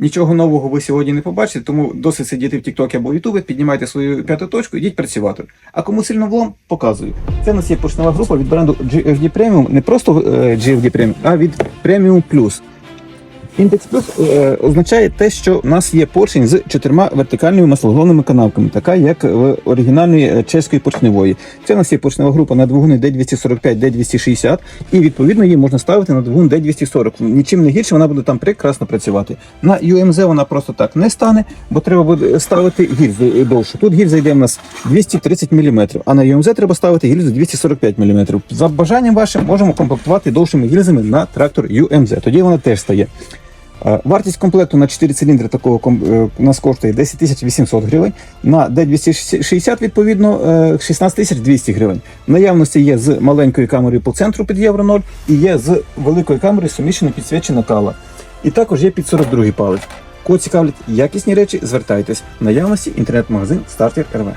Нічого нового ви сьогодні не побачите, тому досить сидіти в TikTok або Ютубі, піднімайте свою п'яту точку, йдіть працювати. А кому сильно влом, показую. Це у нас є поштова група від бренду GFD Premium, не просто е, GFD Premium, а від Premium Plus. Індекс плюс е, означає те, що в нас є поршень з чотирма вертикальними маслоголовними канавками, така як в оригінальної е, чеської поршневої. Це у нас є поршнева група на двигуни D245, D260, і відповідно її можна ставити на двигун D240. Нічим не гірше, вона буде там прекрасно працювати. На UMZ вона просто так не стане, бо треба буде ставити гільзу е, довшу. Тут гільза йде в нас 230 мм, а на UMZ треба ставити гільзу 245 мм. За бажанням вашим можемо комплектувати довшими гільзами на трактор UMZ. Тоді вона теж стає. Е, Вартість комплекту на 4 циліндри такого е, у нас коштує 10 800 гривень. На D260 відповідно е, 16 200 гривень. В наявності є з маленькою камерою по центру під Євро 0 і є з великою камерою суміщено підсвічена кала. І також є під 42 палець. Кого цікавлять якісні речі, звертайтесь. В наявності інтернет-магазин Starter RV.